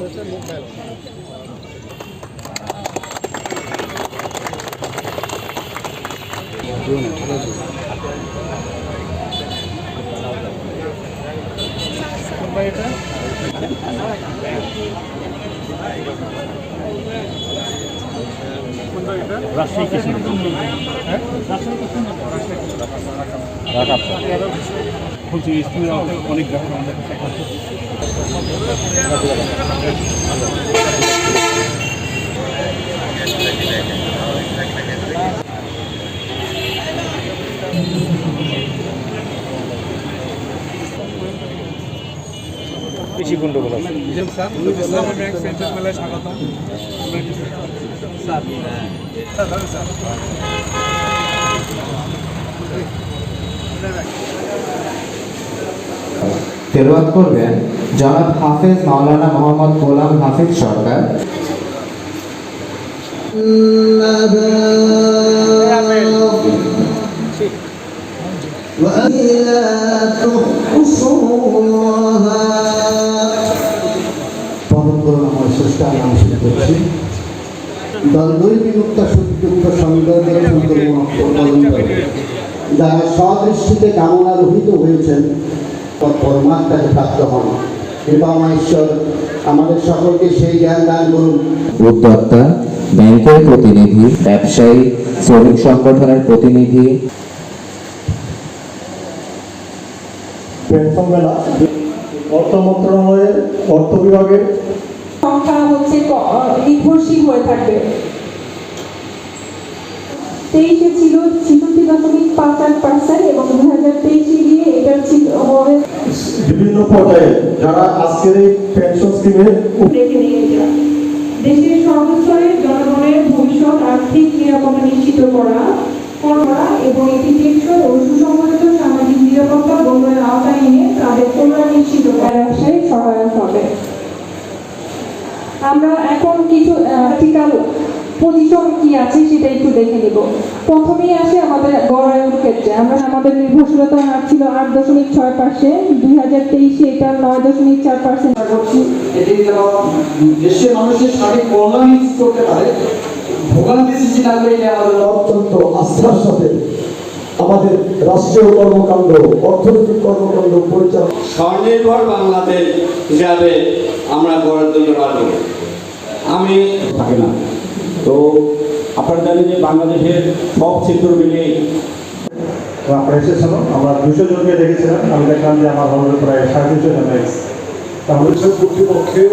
রাজশাহী হ্যাঁ রাজশাহী কৃষ্ণনগর রাখা অনেক গ্রাহক আমাদের কাছে স্যার স্যার স্যার তেলাওয়াত করবেন জনাব হাফেজ মাওলানা মোহাম্মদ গোলাম হাফিজ সরকার وإلا تحصوها আমার চেষ্টা নাম শুরু করছি। সুযুক্ত সংগ্রহের যারা সদৃষ্টিতে কামনা রহিত হয়েছেন পরমাত্মাকে প্রাপ্ত হন। কৃপামা ঈশ্বর আমাদের সকলকে সেই জ্ঞান দান করুন। উদ্যোক্তা ব্যাংকের প্রতিনিধি ব্যবসায়ী শ্রমিক সংগঠনের প্রতিনিধি। মেলা অর্থ মন্ত্রণালয়ের অর্থ বিভাগের সংখ্যা হচ্ছে নির্ভরশীল হয়ে থাকবে। তেইশে ছিল ছিষট্টি দশমিক পাঁচ আট পার্সেন্ট এবং দু হাজার তেইশে গিয়ে এটা ছিল হবে বিভিন্ন পর্যায়ে যারা আজকের এই পেনশন স্কিমে রেখে দেশের সর্বস্তরের জনগণের ভবিষ্যৎ আর্থিক নিরাপত্তা নিশ্চিত করা করা এবং একটি টেকসই ও সুসংগঠিত সামাজিক নিরাপত্তা গঠনের আওতায় এনে তাদের কল্যাণ নিশ্চিত করার সহায়ক হবে। আমরা এখন কিছু আর্টিকাল পজিশন কি আছে সেটা একটু দেখে নিব। প্রথমেই আসে আমাদের গড়ায়ুর ক্ষেত্রে। আমরা আমাদের নির্ভরশীলতার হার ছিল আট দশমিক ছয় পার্সেন্ট দুই হাজার তেইশে এটা নয় দশমিক চার পার্সেন্ট করছি এটি দেশের মানুষের সঠিক কল্যাণ করতে পারে। ভোগান্তি সৃষ্টি না করে আমাদের অত্যন্ত আস্থার সাথে আমাদের রাষ্ট্রীয় কর্মকাণ্ড অর্থনৈতিক কর্মকাণ্ড পরিচালনা স্বনির্ভর বাংলাদেশ হিসাবে আমরা গড়ে তুলতে পারব। আমি থাকে না। তো আপনারা জানেন যে বাংলাদেশের সব সেক্টর মিলে আপনারা এসেছিল আমরা দুশো জনকে দেখেছিলাম। আমি দেখলাম যে আমার হলে প্রায় সাড়ে দুশো জন তাহলে কর্তৃপক্ষের